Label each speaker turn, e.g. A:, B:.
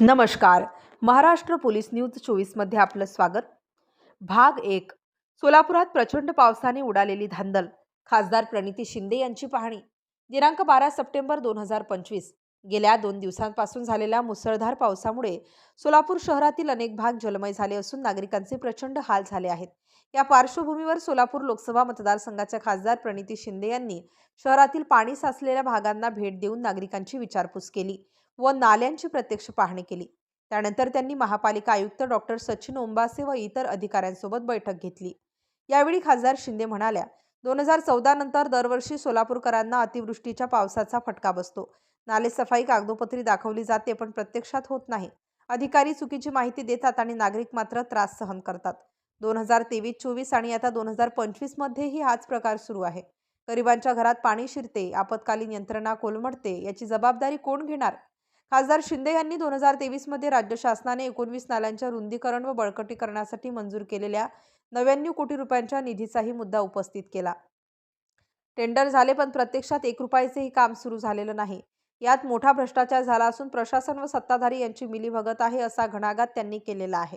A: नमस्कार. Maharashtra police news चोवीसमध्ये आपलं स्वागत. भाग एक. सोलापुरात प्रचंड पावसाने उडालेली धांदल. खासदार प्रणिती शिंदे यांची पाहणी. दिनांक बारा सप्टेंबर दोन हजार पंचवीस. गेल्या दोन दिवसांपासून झालेल्या मुसळधार पावसामुळे सोलापूर शहरातील अनेक भाग जलमय झाले असून नागरिकांचे प्रचंड हाल झाले आहेत. या पार्श्वभूमीवर सोलापूर लोकसभा मतदारसंघाच्या खासदार प्रणिती शिंदे यांनी शहरातील पाणी साचलेल्या भागांना भेट देऊन नागरिकांची विचारपूस केली व नाल्यांची प्रत्यक्ष पाहणी केली. त्यानंतर त्यांनी महापालिका आयुक्त डॉक्टर सचिन ओंबासे व इतर अधिकाऱ्यांसोबत बैठक घेतली. यावेळी खासदार शिंदे म्हणाल्या दोन हजार चौदा नंतर दरवर्षी सोलापूरकरांना अतिवृष्टीच्या पावसाचा फटका बसतो. नाले सफाई कागदोपत्री दाखवली जाते पण प्रत्यक्षात होत नाही. अधिकारी चुकीची माहिती देतात आणि नागरिक मात्र त्रास सहन करतात. दोन हजार तेवीस चोवीस आणि आता दोन हजार पंचवीसमध्येही हाच प्रकार सुरू आहे. गरिबांच्या घरात पाणी शिरते आपत्कालीन यंत्रणा कोलमडते याची जबाबदारी कोण घेणार? खासदार शिंदे यांनी दोन हजार तेवीसमध्ये राज्य शासनाने एकोणवीस नाल्यांच्या रुंदीकरण व बळकटीकरणासाठी मंजूर केलेल्या नव्याण्णव कोटी रुपयांच्या निधीचाही मुद्दा उपस्थित केला. टेंडर झाले पण प्रत्यक्षात एक रुपयाचेही काम सुरू झालेलं नाही. यात मोठा भ्रष्टाचार झाला असून प्रशासन व सत्ताधारी यांची मिलीभगत आहे असा घणाघात त्यांनी केलेला आहे.